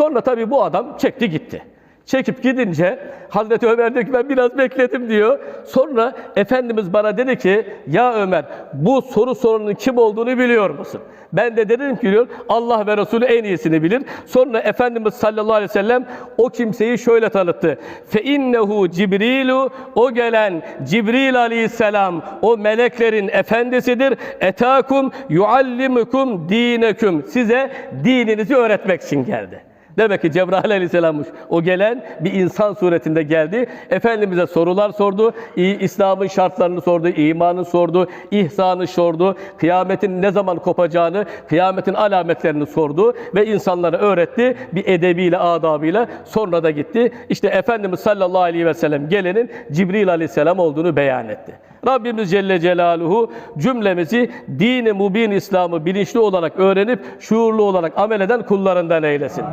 Sonra tabii bu adam çekti gitti. Çekip gidince Hazreti Ömer diyor ki ben biraz bekledim diyor. Sonra Efendimiz bana dedi ki ya Ömer bu soru sorunun kim olduğunu biliyor musun? Ben de dedim ki diyor Allah ve Resulü en iyisini bilir. Sonra Efendimiz sallallahu aleyhi ve sellem o kimseyi şöyle tanıttı. Fe innehu Cibrilu o gelen Cibril aleyhisselam o meleklerin efendisidir. Etakum yuallimukum dineküm. Size dininizi öğretmek için geldi. Demek ki Cebrail aleyhisselammış. O gelen bir insan suretinde geldi. Efendimiz'e sorular sordu. İslam'ın şartlarını sordu, imanı sordu, ihsanı sordu. Kıyametin ne zaman kopacağını, kıyametin alametlerini sordu ve insanlara öğretti. Bir edebiyle, adabıyla sonra da gitti. İşte Efendimiz sallallahu aleyhi ve sellem gelenin Cibril aleyhisselam olduğunu beyan etti. Rabbimiz Celle Celaluhu cümlemizi dini mubin İslam'ı bilinçli olarak öğrenip şuurlu olarak amel eden kullarından eylesin.